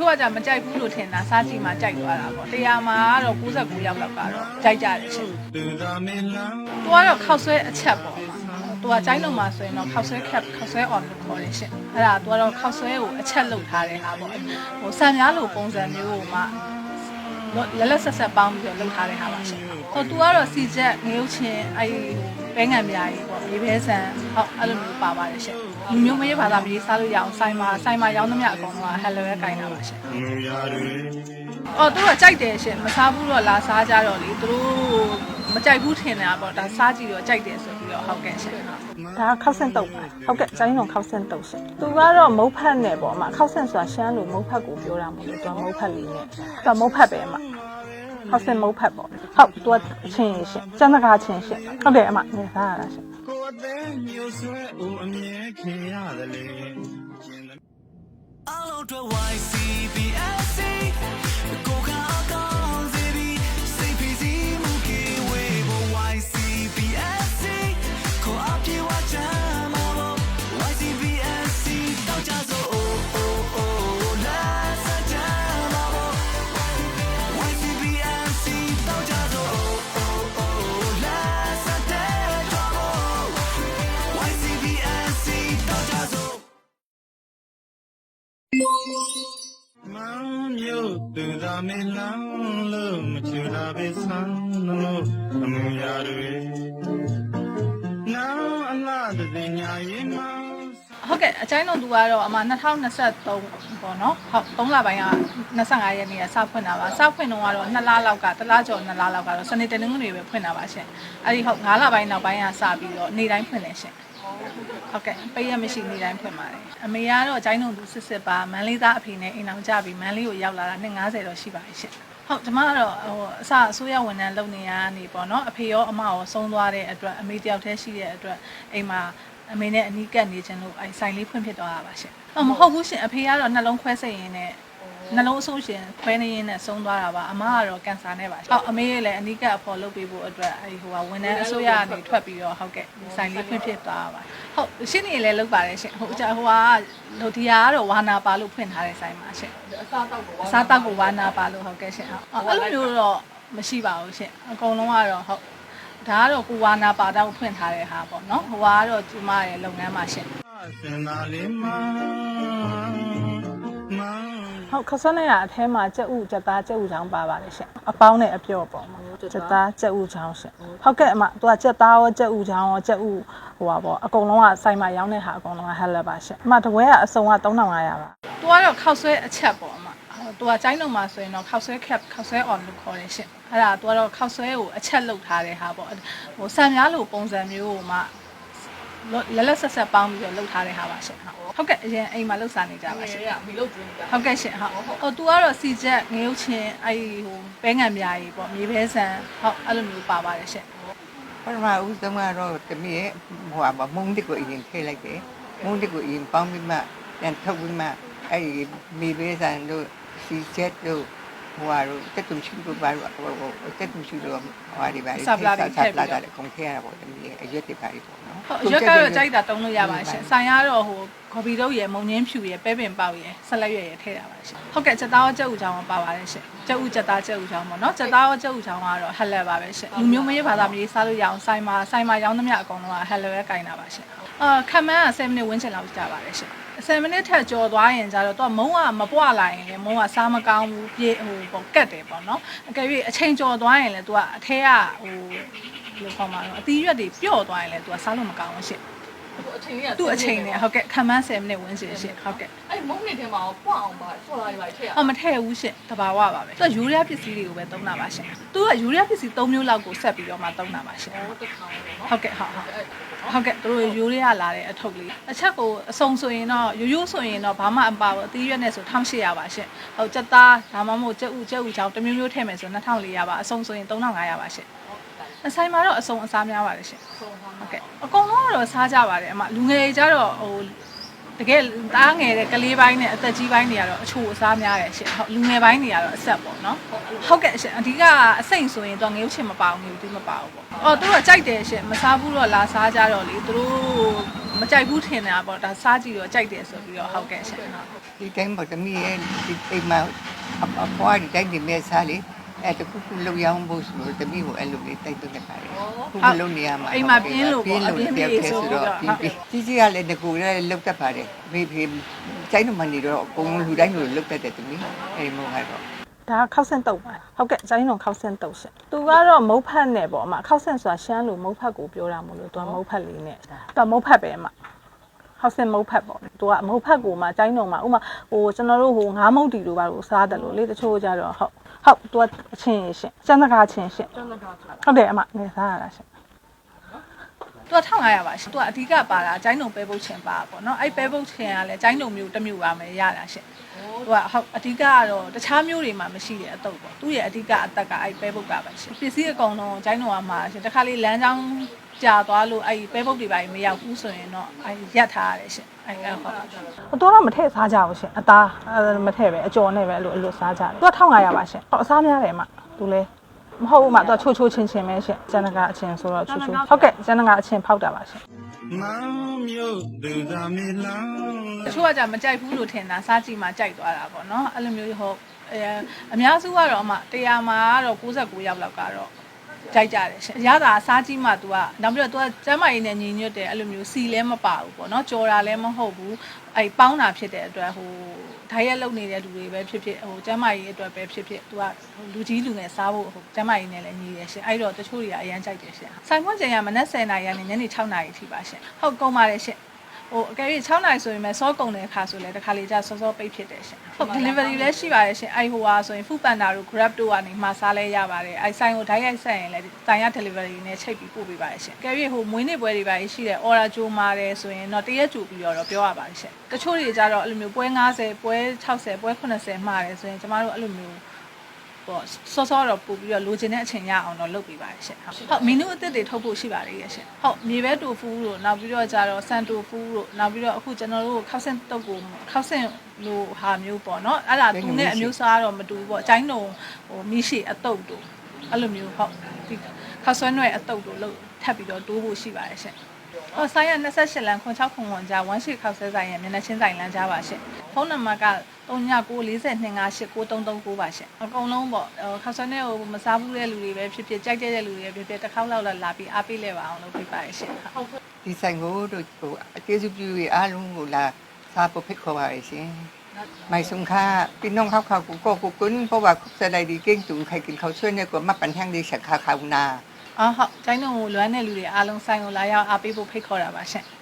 သူကじゃမကြိုက်ဘူးလို့ထင်တာစားကြည့်မှကြိုက်သွားတာပေါ့တရားမှာကတော့69ယောက်လောက်ကတော့ကြိုက်ကြတယ်ရှင်သူကတော့ခောက်ဆွဲအချက်ပေါ့မှာသူကကြိုင်းလုံးမှာဆိုရင်တော့ခောက်ဆွဲ cap ခောက်ဆွဲ on လို့ခေါ်တယ်ရှင်အဲ့ဒါသူကတော့ခောက်ဆွဲကိုအချက်လုပ်ထားတဲ့ဟာပေါ့ဟိုဆံများလိုပုံစံမျိုးကိုမှ လက်လက်ဆက်ဆက်ပေါင်းပြီးတော့လုပ်ထားတဲ့ဟာပါရှင်ဟိုသူကတော့စီချက်ငရုတ်ချင်းအဲ့ဘဲငံပြားကြီးပေါ့ရေဘဲဆန်ဟုတ်အဲ့လိုမျိုးပါပါတယ်ရှင်လူမျိုးမရေးဘာသာမရေးစားလို့ရအောင်ဆိုင်မှာဆိုင်မှာရောင်းသမျှအကုန်လုံးက hello ရဲ့ကင်တာပါရှင်အော်သူကကြိုက်တယ်ရှင်မစားဘူးတော့လာစားကြတော့လေသူတို့မကြိုက်ဘူးထင်တာပေါ့ဒါစားကြည့်တော့ကြိုက်တယ်ဆို ပြီးတော့ဟုတ်ကဲ့ရှင်ဟုတ်ဒါခောက်ဆင့်တုတ်ပါဟုတ်ကဲ့ကျိုင်းလုံးခောက်ဆင့်တုတ်ရှင်သူကတော့မုတ်ဖတ်နဲ့ပေါ့အမခောက်ဆင့်ဆိုတာရှမ်းလို့မုတ်ဖတ်ကိုပြောတာမဟုတ်လို့သူကမုတ်ဖတ်လေးနဲ့သူကမုတ်ဖတ်ပဲအမခောက်ဆင့်မုတ်ဖတ်ပေါ့ဟုတ်သူကချင်းရင်ရှင်စံတကာချင်းရှင်ဟုတ်တယ်အမနေစားရတာရှင်ကိုယ်အသေးမျိုးဆွဲဦးအမြဲခင်ရတယ်လေအလုံးတွေ YCBSC သူသာမင်းလောင်းလို့မချူတာပဲဆန်းလို့အမှုရာတွေနောင်အလားတည်းညာရင်မောင်ဟုတ်ကဲ့အချိုင်းလုံးသူကတော့အမ2023ပေါ့နော်ဟုတ်3လပိုင်းက25ရက်နေ့ကစဖွင့်တာပါစဖွင့်တော့ကတော့2လလောက်ကတစ်လကျော်2လလောက်ကတော့စနေတနင်္ဂနွေပဲဖွင့်တာပါရှင်အဲ့ဒီဟုတ်9လပိုင်းနောက်ပိုင်းကစပြီးတော့နေ့တိုင်းဖွင့်တယ်ရှင် ဟုတ်ကဲ့ပိတ်ရမရှိနေ့တိုင်းဖွင့်ပါတယ်အမေကတော့အချိုင်းလုံးသူစစ်စစ်ပါမန်းလေးသားအဖေနဲ့အိမ်အောင်ကြပြီးမန်းလေးကိုရောက်လာတာ250တော့ရှိပါတယ်ရှင်ဟုတ်ဒီမှာကတော့ဟိုအစအစိုးရဝန်ထမ်းလုပ်နေရနေပေါ့နော်အဖေရောအမရောဆုံးသွားတဲ့အတွက်အမေတယောက်တည်းရှိတဲ့အတွက်အိမ်မှာအမေနဲ့အနီးကပ်နေခြင်းလို့အဲဆိုင်လေးဖွင့်ဖြစ်သွားတာပါရှင်။အော်မဟုတ်ဘူးရှင်အဖေကတော့နှလုံးခွဲစိတ်ရင်းနဲ့ နှလုံးအဆိုးရှင်ခွဲနေရင်းနဲ့ဆုံးသွားတာပါအမကတော့ကင်ဆာနဲ့ပါရှင်။ဟုတ်အမေရဲ့လည်းအနီးကပ်အဖော်လုပ်ပေးဖို့အတွက်အဲဟိုကဝန်ထမ်းအစိုးရကနေထွက်ပြီးတော့ဟုတ်ကဲ့ဒီဆိုင်လေးဖွင့်ဖြစ်သွားတာပါ။ဟုတ်ရှင်းနေလည်းလုပ်ပါတယ်ရှင်။ဟိုကြဟိုကဟိုဒီဟာကတော့ဝါနာပါလို့ဖွင့်ထားတဲ့ဆိုင်ပါရှင်။အစားတောက်ကိုအစားတောက်ကိုဝါနာပါလို့ဟုတ်ကဲ့ရှင်။ဟုတ်အဲ့လိုမျိုးတော့မရှိပါဘူးရှင်။အကုန်လုံးကတော့ဟုတ်ဒါကတော့ကိုဝါနာပါတော့ဖွင့်ထားတဲ့ဟာပေါ့နော်ဟိုကတော့ကျမရဲ့လုပ်ငန်းပါရှင်စင်သာလေးမောင်မောင် ဟုတ်ခက်ဆန်းနဲ့ရအထဲမှာကြက်ဥကြက်သားကြက်ဥချောင်းပါပါတယ်ရှင်အပေါင်းနဲ့အပြော့ပေါ့ကြက်သားကြက်ဥချောင်းရှင်ဟုတ်ကဲ့အမသူကကြက်သားရောကြက်ဥချောင်းရောကြက်ဥဟိုပါပေါ့အကုန်လုံးကစိုက်မှာရောင်းတဲ့ဟာအကုန်လုံးကဟက်လက်ပါရှင်အမတပွဲကအစုံက3500ပါ။သူကတော့ခောက်ဆွဲအချက်ပေါ့အမ။ဟိုသူကကျိုင်းလုံးမှာဆိုရင်တော့ခောက်ဆွဲ cap ခောက်ဆွဲ on လို့ခေါ်တယ်ရှင့်။အဲ့ဒါသူကတော့ခောက်ဆွဲကိုအချက်လုပ်ထားတဲ့ဟာပေါ့။ဟိုဆံများလိုပုံစံမျိုးကိုမှ လက်လက်ဆက်ဆက်ပေါင်းပြီးတော့လုပ်ထားတဲ့ဟာပါရှင့်။ဟုတ်။ဟုတ်ကဲ့အရင်အိမ်မှာလှုပ်ရှားနေကြပါရှင့်။မီလုပ်ကျွေးနေတာ။ဟုတ်ကဲ့ရှင့်ဟုတ်။ဟိုသူကတော့စီချက်ငရုတ်ချင်းအဲ့ဒီဟိုဘဲငံပြားကြီးပေါ့မြေဘဲဆန်ဟုတ်အဲ့လိုမျိုးပါပါတယ်ရှင့်။ပထမဦးဆုံးကတော့တမီးရဲ့ဟိုဟာမုံတစ်ကိုအရင်ထည့်လိုက်တယ်မုံတစ်ကိုအရင်ပေါင်းပြီးမှပြန်ထုတ်ပြီးမှအဲ့ဒီမီဘေးဆန်တို့စီချက်တို့ ဟိုဟာတို့တက်တူရှိတို့ပါတော့ဟိုတက်တူရှိတို့ဟိုဟာဒီပါဆပ်လာတယ်ကုန်ထည့်ရတာပေါ့တမီးရဲ့အရွက်တွေပါပြီပေါ့နော်ဟုတ်ရွက်ကတော့ကြိုက်တာတုံးလို့ရပါရှင်။ဆိုင်ရတော့ဟိုကော်ပီတို့ရယ်မုံငင်းဖြူရယ်ပဲပင်ပေါက်ရယ်ဆက်လက်ရွက်ရယ်ထည့်တာပါရှင်။ဟုတ်ကဲ့ချက်သားရောချက်ဥချောင်းပါပါတယ်ရှင်။ချက်ဥချက်သားချက်ဥချောင်းပေါ့နော်။ချက်သားရောချက်ဥချောင်းကတော့ဟက်လက်ပါပဲရှင်။လူမျိုးမရေးဘာသာမရေးစားလို့ရအောင်ဆိုင်မှာဆိုင်မှာရောင်းသမျှအကုန်လုံးကဟက်လက်ပဲကင်တာပါရှင်။အာခမန်းက7မိနစ်ဝန်းကျင်လောက်ကြာပါတယ်ရှင်။ 7မိနစ်ထက်ကြော်သွားရင်ကျတော့သူကမုံကမပွားလာရင်လေမုံကစားမကောင်းဘူးပြေဟိုပေါ့ကတ်တယ်ပေါ့နော်။အကယ်၍အချိန်ကြော်သွားရင်လေသူကအထဲကဟိုဘယ်လိုခေါ်မှာလဲအသီးရွက်တွေပျော့သွားရင်လေသူကစားလို့မကောင်းဘူးရှင်။ သူ့အချိန်နဲ့ဟုတ်ကဲ့ခံမန်း10မိနစ်ဝန်းကျင်ရှင်ဟုတ်ကဲ့အဲ့မုံနေထဲမှာရောပွအောင်ပါဆော်လာတွေပါထည့်ရအော်မထည့်ဘူးရှင်တဘာဝပါပဲသူကယူရီးယားပစ္စည်းတွေကိုပဲသုံးတာပါရှင်သူကယူရီးယားပစ္စည်း3မျိုးလောက်ကိုဆက်ပြီးတော့မှသုံးတာပါရှင်အောင်တစ်ခါလေနော်ဟုတ်ကဲ့ဟုတ်ဟုတ်ဟုတ်ကဲ့သူတို့ယူရီးယားလာတဲ့အထုပ်လေးအချက်ကိုအစုံဆိုရင်တော့ရိုးရိုးဆိုရင်တော့ဘာမှအပါဘူးအသီးရွက်နဲ့ဆို1800ပါရှင်ဟုတ်ကြက်သားဒါမှမဟုတ်ကြက်ဥကြက်ဥချောင်းတစ်မျိုးမျိုးထည့်မယ်ဆို2400ပါအစုံဆိုရင်3500ပါရှင် အဆိုင်မှာတော့အစုံအစားများပါတယ်ရှင်ဟုတ်ကဲ့အကုန်လုံးကတော့စားကြပါတယ်အမလူငယ်တွေကြတော့ဟိုတကယ်သားငယ်တဲ့ကလေးပိုင်းနဲ့အသက်ကြီးပိုင်းတွေကတော့အချို့အစားများတယ်ရှင်ဟုတ်လူငယ်ပိုင်းတွေကတော့အဆက်ပေါ့နော်ဟုတ်ကဲ့ရှင်အဓိကအစိမ့်ဆိုရင်တော့ငရုတ်ချင်မပါဘူးငရုတ်တီးမပါဘူးပေါ့အော်သူတို့ကကြိုက်တယ်ရှင်မစားဘူးတော့လာစားကြတော့လေသူတို့မကြိုက်ဘူးထင်တာပေါ့ဒါစားကြည့်တော့ကြိုက်တယ်ဆိုပြီးတော့ဟုတ်ကဲ့ရှင်ဟုတ်ဒီတိုင်းပေါ့တမီးရဲ့ဒီအိမ်မှာအအဖွားဒီတိုင်းဒီမဲ့စားလေ အဲ့တခုခုလုံရအောင်ဖို့ဆိုတော့တမီးကိုအဲ့လိုလေးတိုက်သွင်းနေပါတယ်ခုခုလုံနေရမှာအိမ်မှာပြင်းလို့ပေါ့ပြင်းလို့အပြင်းတယောက်ပြေးတည်းဆိုဆိုပြီးတော့တော့ပြီးပြီးကြီးကြီးကလည်းငကိုလည်းလုံတတ်ပါတယ်ဖေဖေကျိုင်းတို့မနေတော့အကုန်လုံးလူတိုင်းလိုလုံတတ်တယ်တမီးအဲ့ဒီမို့ကတော့ဒါခောက်ဆင့်တုတ်ပါဟုတ်ကဲ့ဇိုင်းလုံးခောက်ဆင့်တုတ်ရှင်သူကတော့မုတ်ဖတ်နဲ့ပေါ့အမခောက်ဆင့်ဆိုတာရှမ်းလို့မုတ်ဖတ်ကိုပြောတာမို့လို့သူကမုတ်ဖတ်လေးနဲ့သူကမုတ်ဖတ်ပဲအမခောက်ဆင့်မုတ်ဖတ်ပေါ့သူကမုတ်ဖတ်ကိုမှဇိုင်းလုံးမှာဥမာဟိုကျွန်တော်တို့ဟိုငါးမုတ်တီတို့ဘာလို့စားတယ်လို့လေတချို့ကြတော့ဟုတ် ဟုတ်သူကအချင်းရှင်စံတကာချင်းရှင်ဟုတ်တယ်အမနေစားရတာရှင်သူက1500ပါရှင်သူကအဓိကပါတာကျိုင်းတုံပဲပုတ်ချင်ပါပေါ့နော်အဲ့ပဲပုတ်ချင်ကလည်းကျိုင်းတုံမျိုးတစ်မျိုးပါမယ်ရတာရှင် သူကဟုတ်အဓိကကတော့တခြားမျိုးတွေမှာမရှိတဲ့အတုပ်ပေါ့သူ့ရဲ့အဓိကအသက်ကအဲ့ပဲပုတ်ကပါရှင်ပစ္စည်းအကုန်လုံးကျိုင်းတုံကမှာရှင်တခါလေးလမ်းကြောင်းကြာသွားလို့အဲ့ပဲပုတ်တွေပါမရောက်ဘူးဆိုရင်တော့အဲ့ရက်ထားရတယ်ရှင်အဲ့အဲ့ဟုတ်ဟိုတော့တော့မထည့်စားကြဘူးရှင်အသားအဲမထည့်ပဲအကျော်နဲ့ပဲအဲ့လိုအဲ့လိုစားကြတယ်သူက1500ပါရှင်ဟောအစားများတယ်အမသူလဲမဟုတ်ဘူးအမသူကချိုးချိုးချင်းချင်းပဲရှင်ဇန်နကအချင်းဆိုတော့ချိုးချိုးဟုတ်ကဲ့ဇန်နကအချင်းဖောက်တာပါရှင် မောင်မြို့သူသာမီလန်းတချို့ကじゃမကြိုက်ဘူးလို့ထင်တာစားကြည့်မှကြိုက်သွားတာပေါ့နော်အဲ့လိုမျိုးဟုတ်အဲအများစုကတော့အမ100မှာကတော့69ယောက်လောက်ကတော့ ကြိုက်ကြတယ်ရှင်အရသာစားကြည့်မှ तू ကနောက်ပြီးတော့ तू ကကျမ်းမာရေးနဲ့ညီညွတ်တယ်အဲ့လိုမျိုးစီလည်းမပါဘူးပေါ့နော်ကြော်တာလည်းမဟုတ်ဘူးအဲ့ပေါင်းတာဖြစ်တဲ့အတွက်ဟိုဓာတ်ရက်လုံနေတဲ့လူတွေပဲဖြစ်ဖြစ်ဟိုကျမ်းမာရေးအတွက်ပဲဖြစ်ဖြစ် तू ကလူကြီးလူငယ်စားဖို့ဟိုကျမ်းမာရေးနဲ့လည်းညီတယ်ရှင်အဲ့တော့တချို့တွေကအရန်ကြိုက်တယ်ရှင်ဆိုင်ခွင့်ချိန်ကမနက်10:00နာရီကနေညနေ6:00နာရီထိပါရှင်ဟုတ်ကုန်ပါတယ်ရှင် ဟိုအကယ်၍6နိုင်ဆိုရင်ပဲစောကုန်တဲ့အခါဆိုလဲတစ်ခါလေကြာစောစောပိတ်ဖြစ်တယ်ရှင်ဟုတ် delivery လည်းရှိပါတယ်ရှင်အိုင်ဟိုဟာဆိုရင် food panda တို့ grab တို့ကနေမှာစားလဲရပါတယ်အိုင်ဆိုင်ကိုဓာတ်ရိုက်ဆက်ရင်လည်းတိုင်ရ delivery နဲ့ချိတ်ပြီးပို့ပေးပါတယ်ရှင်အကယ်၍ဟိုမွေးနေ့ပွဲတွေပါရှိတယ် order ကြိုးမာတယ်ဆိုရင်တော့တရက်ကြိုပြီးတော့ပြောရပါတယ်ရှင်တချို့တွေကြတော့အဲ့လိုမျိုးပွဲ90ပွဲ60ပွဲ80မှားတယ်ဆိုရင်ကျမတို့အဲ့လိုမျိုး ပေါ့စောစောတော့ပို့ပြီးတော့လိုချင်တဲ့အချိန်ရအောင်တော့လုပ်ပေးပါတယ်ရှင်ဟုတ်ဟုတ်မီနူအသစ်တွေထုတ်ဖို့ရှိပါတယ်ရဲ့ရှင်ဟုတ်မြေပဲတိုဖူးတို့နောက်ပြီးတော့ကြတော့ဆန်တိုဖူးတို့နောက်ပြီးတော့အခုကျွန်တော်တို့ခောက်ဆင့်တုပ်ကိုခောက်ဆင့်လိုဟာမျိုးပေါ့နော်အဲ့ဒါသူနဲ့အမျိုးစားတော့မတူဘူးပေါ့အချိုင်းတုံဟိုမိရှိအတုပ်တို့အဲ့လိုမျိုးဟုတ်ဒီခောက်ဆွဲနွယ်အတုပ်တို့လို့ထပ်ပြီးတော့တိုးဖို့ရှိပါတယ်ရှင် ဟောဆိုင်ရ28လမ်းခွန်6ခွန်ခွန်ကြားဝမ်းရှိခောက်ဆဲဆိုင်ရဲ့မျက်နှာချင်းဆိုင်လမ်းကြားပါရှင်ဖုန်းနံပါတ်က3994298339ပါရှင်အကုန်လုံးပေါ့ဟိုခောက်ဆွဲနဲ့ဟိုမစားဘူးတဲ့လူတွေပဲဖြစ်ဖြစ်ကြိုက်တဲ့လူတွေပဲဖြစ်ဖြစ်တစ်ခေါက်လောက်လာလာပြီးအားပေးလဲပါအောင်လုပ်ပေးပါရဲ့ရှင်ဟုတ် ဒီဆိုင်ကိုတို့ဟိုအကျေးဇူးပြုရအားလုံးကိုလာစားဖို့ဖိတ်ခေါ်ပါရရှင်မိုင်ဆုံခါพี่น้องเขาเขากูก็กูกุนเพราะว่าสไลดีเก่งตุงใครกินเขาวช่วยเนี่ยก็มาปันแห้งดีฉักขาขาวนา အော်ဟုတ်ကျိုင်းတော့လွမ်းတဲ့လူတွေအားလုံးဆိုင်ကိုလာရောက်အားပေးဖို့ဖိတ်ခေါ်တာပါရှင်